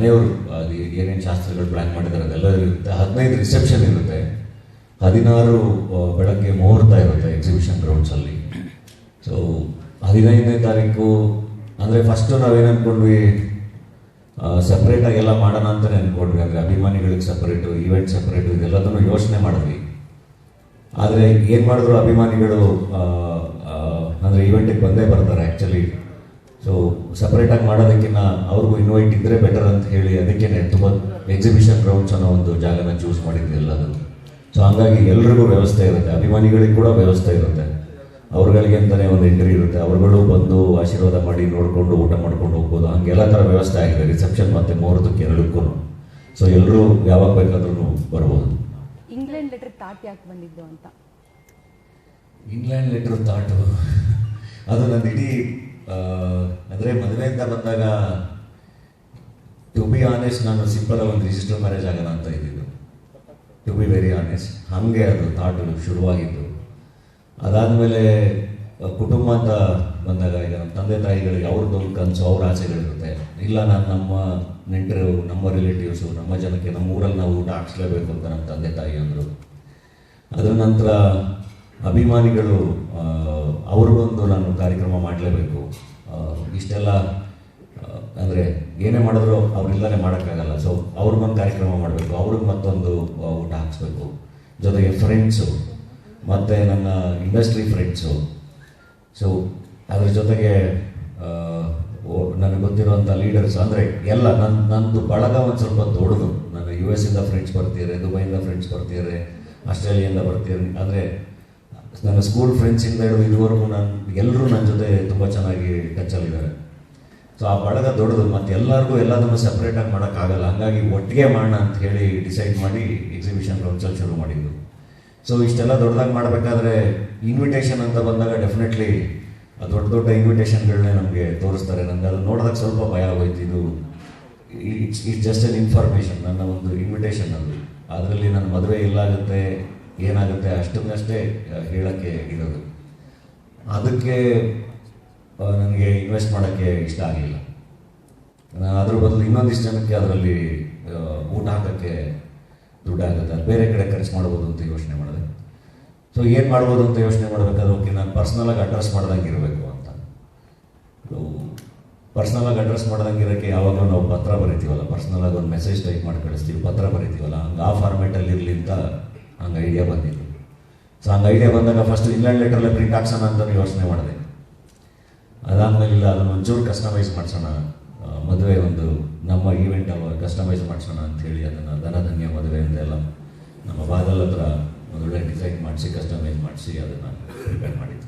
ಮನೆಯವರು ಅದು ಏನೇನು ಶಾಸ್ತ್ರಗಳು ಪ್ಲ್ಯಾನ್ ಮಾಡಿದ್ದಾರೆ ಅದೆಲ್ಲ ಇರುತ್ತೆ. ಹದಿನೈದು ರಿಸೆಪ್ಷನ್ ಇರುತ್ತೆ. ಹದಿನಾರು ಬೆಳಗ್ಗೆ ಮುಹೂರ್ತ ಇರುತ್ತೆ ಎಕ್ಸಿಬಿಷನ್ ಗ್ರೌಂಡ್ಸಲ್ಲಿ ಸೊ ಹದಿನೈದನೇ ತಾರೀಕು, ಅಂದರೆ ಫಸ್ಟು ನಾವೇನು ಅಂದ್ಕೊಂಡ್ವಿ ಸಪ್ರೇಟಾಗಿ ಎಲ್ಲ ಮಾಡೋಣ ಅಂತಲೇ ಅಂದ್ಕೊಂಡ್ವಿ ಅಂದರೆ ಅಭಿಮಾನಿಗಳಿಗೆ ಸಪ್ರೇಟು ಈವೆಂಟ್ ಸಪ್ರೇಟು ಇದೆಲ್ಲದನ್ನು ಯೋಚನೆ ಮಾಡಿದ್ವಿ. ಆದರೆ ಏನು ಮಾಡಿದ್ರು ಅಭಿಮಾನಿಗಳು? ಅಂದರೆ ಈವೆಂಟಿಗೆ ಬಂದೇ ಬರ್ತಾರೆ ಆ್ಯಕ್ಚುಲಿ ಸೊ ಸಪ್ರೇಟಾಗಿ ಮಾಡೋದಕ್ಕಿಂತ ಅವ್ರಿಗೂ ಇನ್ವೈಟ್ ಇದ್ದರೆ ಬೆಟರ್ ಅಂತ ಹೇಳಿ ಅದಕ್ಕೆ ತುಂಬ ಎಕ್ಸಿಬಿಷನ್ ಗ್ರೌಂಡ್ಸ್ ಅನ್ನೋ ಒಂದು ಜಾಗನ ಚೂಸ್ ಮಾಡಿದ್ವಿ ಎಲ್ಲದು ಸೊ ಹಂಗಾಗಿ ಎಲ್ರಿಗೂ ವ್ಯವಸ್ಥೆ ಇರುತ್ತೆ. ಅಭಿಮಾನಿಗಳಿಗೆ ಕೂಡ ವ್ಯವಸ್ಥೆ ಇರುತ್ತೆ. ಅವ್ರಗಳಿಗೆ ಅಂತಲೇ ಒಂದು ಎಂಟ್ರಿ ಇರುತ್ತೆ. ಅವ್ರುಗಳು ಬಂದು ಆಶೀರ್ವಾದ ಮಾಡಿ ನೋಡಿಕೊಂಡು ಊಟ ಮಾಡ್ಕೊಂಡು ಹೋಗ್ಬೋದು. ಹಂಗೆಲ್ಲ ಥರ ವ್ಯವಸ್ಥೆ ಆಗಿದೆ. ರಿಸೆಪ್ಷನ್ ಮತ್ತು ಮುಹೂರ್ತಕ್ಕೆ ಎರಡಕ್ಕೂ. ಸೊ ಎಲ್ಲರೂ ಯಾವಾಗ ಬೇಕಾದ್ರೂ ಬರ್ಬೋದು. ಇಂಗ್ಲೆಂಡ್ ಲೆಟರ್ ತಾಟ್ ಯಾಕೆ ಬಂದಿದ್ದು ಅಂತ? England letter thought. ಅದು ನನ್ನ ಇಡೀ ಅಂದರೆ ಮದುವೆಯಿಂದ ಬಂದಾಗ ಟು ಬಿ ಆನೆಸ್ಟ್ ನಾನು ಸಿಂಪಲ್ ಒಂದು ರಿಜಿಸ್ಟರ್ ಮ್ಯಾರೇಜ್ ಆಗೋಣ ಅಂತ ಇದ್ದಿದ್ದು. ಟು ಬಿ ವೆರಿ ಆನೆಸ್ಟ್ ಹಾಗೆ ಅದು ತಾಟು ಶುರುವಾಗಿದ್ದು. ಅದಾದಮೇಲೆ ಕುಟುಂಬ ಅಂತ ಬಂದಾಗ ಈಗ ನಮ್ಮ ತಂದೆ ತಾಯಿಗಳಿಗೆ ಅವ್ರದ್ದು ಕನಸು, ಅವ್ರ ಆಸೆಗಳಿರುತ್ತೆ. ಇಲ್ಲ, ನಾನು ನಮ್ಮ ನೆಂಟರು, ನಮ್ಮ ರಿಲೇಟಿವ್ಸು ನಮ್ಮ ಜನಕ್ಕೆ, ನಮ್ಮ ಊರಲ್ಲಿ ನಾವು ಊಟ ಹಾಕ್ಸ್ಲೇಬೇಕು ಅಂತ ನಮ್ಮ ತಂದೆ ತಾಯಿ ಅಂದರು. ಅದರ ನಂತರ ಅಭಿಮಾನಿಗಳು ಅವ್ರಿಗೊಂದು ನಾನು ಕಾರ್ಯಕ್ರಮ ಮಾಡಲೇಬೇಕು. ಇಷ್ಟೆಲ್ಲ ಅಂದರೆ ಏನೇ ಮಾಡಿದ್ರು ಅವ್ರಿಲ್ಲದೆ ಮಾಡೋಕ್ಕಾಗಲ್ಲ. ಸೊ ಅವ್ರಿಗೊಂದು ಕಾರ್ಯಕ್ರಮ ಮಾಡಬೇಕು. ಅವ್ರಿಗೆ ಮತ್ತೊಂದು ಊಟ ಹಾಕ್ಸ್ಬೇಕು. ಜೊತೆಗೆ ಫ್ರೆಂಡ್ಸು ಮತ್ತು ನನ್ನ ಇಂಡಸ್ಟ್ರಿ ಫ್ರೆಂಡ್ಸು ಸೊ ಅದ್ರ ಜೊತೆಗೆ ನನಗೆ ಗೊತ್ತಿರುವಂಥ ಲೀಡರ್ಸ್ ಅಂದರೆ ಎಲ್ಲ ನನ್ನ ನಂದು ಬಳಗ ಒಂದು ಸ್ವಲ್ಪ ದೊಡ್ಡದು. ನನ್ನ ಯು ಎಸ್ ಇಂದ ಫ್ರೆಂಡ್ಸ್ ಬರ್ತಿದ್ದಾರೆ ದುಬೈಯಿಂದ ಫ್ರೆಂಡ್ಸ್ ಬರ್ತಿದ್ದಾರೆ ಆಸ್ಟ್ರೇಲಿಯಿಂದ ಬರ್ತಿದ್ದಾರೆ ಅಂದರೆ ನನ್ನ ಸ್ಕೂಲ್ ಫ್ರೆಂಡ್ಸಿಂದ ಹಿಡಿದು ಇದುವರೆಗೂ ನಾನು ಎಲ್ಲರೂ ನನ್ನ ಜೊತೆ ತುಂಬ ಚೆನ್ನಾಗಿ ಟಚಲ್ಲಿದ್ದಾರೆ ಸೊ ಆ ಬಳಗ ದೊಡ್ಡದು, ಮತ್ತೆ ಎಲ್ಲರಿಗೂ ಎಲ್ಲದನ್ನು ಸಪ್ರೇಟಾಗಿ ಮಾಡೋಕ್ಕಾಗಲ್ಲ ಹಾಗಾಗಿ ಒಟ್ಟಿಗೆ ಮಾಡೋಣ ಅಂತ ಹೇಳಿ ಡಿಸೈಡ್ ಮಾಡಿ ಎಕ್ಸಿಬಿಷನ್ ರೌಂಡ್ಸಲ್ಲಿ ಶುರು ಮಾಡಿದ್ದು. ಸೊ ಇಷ್ಟೆಲ್ಲ ದೊಡ್ಡದಾಗಿ ಮಾಡಬೇಕಾದ್ರೆ ಇನ್ವಿಟೇಷನ್ ಅಂತ ಬಂದಾಗ ಡೆಫಿನೆಟ್ಲಿ ದೊಡ್ಡ ದೊಡ್ಡ ಇನ್ವಿಟೇಷನ್ಗಳನ್ನೇ ನಮಗೆ ತೋರಿಸ್ತಾರೆ. ನನಗೆ ಅದು ನೋಡಿದಾಗ ಸ್ವಲ್ಪ ಭಯ ಆಗೋಯ್ತು. ಇದು it's it's just an information ನನ್ನ ಒಂದು ಇನ್ವಿಟೇಷನ್ ಅದು. ಅದರಲ್ಲಿ ನನ್ನ ಮದುವೆ ಎಲ್ಲಾಗುತ್ತೆ ಏನಾಗುತ್ತೆ? ಅಷ್ಟನ್ನಷ್ಟೇ ಹೇಳೋಕ್ಕೆ ಇರೋದು ಅದಕ್ಕೆ ನನಗೆ ಇನ್ವೆಸ್ಟ್ ಮಾಡೋಕ್ಕೆ ಇಷ್ಟ ಆಗಲಿಲ್ಲ. ಅದ್ರ ಬದಲು ಇನ್ನೊಂದಿಷ್ಟು ಜನಕ್ಕೆ ಅದರಲ್ಲಿ ಊಟ ಹಾಕೋಕ್ಕೆ ದುಡ್ಡು ಆಗುತ್ತೆ. ಅದು ಬೇರೆ ಕಡೆ ಖರ್ಚು ಮಾಡ್ಬೋದು ಅಂತ ಯೋಚನೆ ಮಾಡಿದೆ. ಸೊ ಏನು ಮಾಡ್ಬೋದು ಅಂತ ಯೋಚನೆ ಮಾಡಬೇಕಾದ್ರೆ ಓಕೆ, ನಾನು ಪರ್ಸ್ನಲಾಗಿ ಅಡ್ರೆಸ್ ಮಾಡ್ದಂಗೆ ಇರಬೇಕು ಅಂತ. ಪರ್ಸ್ನಲಾಗಿ ಅಡ್ರೆಸ್ ಮಾಡ್ದಂಗೆ ಇರೋಕ್ಕೆ ಯಾವಾಗಲೂ ನಾವು ಪತ್ರ ಬರಿತೀವಲ್ಲ? ಪರ್ಸ್ನಲಾಗಿ ಒಂದು ಮೆಸೇಜ್ ಟೈಪ್ ಮಾಡಿ ಕಳಿಸ್ತೀವಿ, ಪತ್ರ ಬರಿತೀವಲ್ಲ? ಹಂಗೆ ಆ ಫಾರ್ಮೇಟಲ್ಲಿ ಇರಲಿ ಅಂತ ಹಂಗೆ ಐಡಿಯಾ ಬಂದಿತ್ತು. ಸೊ ಹಂಗೆ ಐಡಿಯಾ ಬಂದಾಗ ಫಸ್ಟ್ ಇಂಗ್ಲೆಂಡ್ ಲೆಟ್ರಲ್ಲೇ ಪ್ರಿಂಟ್ ಹಾಕ್ಸೋಣ ಅಂತ ಯೋಚನೆ ಮಾಡಿದೆ. ಅದಾದಮೇಲೆ ಇಲ್ಲ, ಅದನ್ನು ಒಂಚೂರು ಕಸ್ಟಮೈಸ್ ಮಾಡಿಸೋಣ. ಮದುವೆ ಒಂದು ನಮ್ಮ ಈವೆಂಟ್ ಅವ ಕಸ್ಟಮೈಸ್ ಮಾಡಿಸೋಣ ಅಂಥೇಳಿ ಅದನ್ನು ಧನಧನ್ಯ ಮದುವೆ ಅಂತೆಲ್ಲ ನಮ್ಮ ಬಾದಲ್ ಹತ್ರ ಒಂದೊಳ್ಳೆ ಡಿಸೈನ್ ಮಾಡಿಸಿ ಕಸ್ಟಮೈಸ್ ಮಾಡಿಸಿ ಅದನ್ನು ಪ್ರಿಪೇರ್ ಮಾಡಿದ್ದು.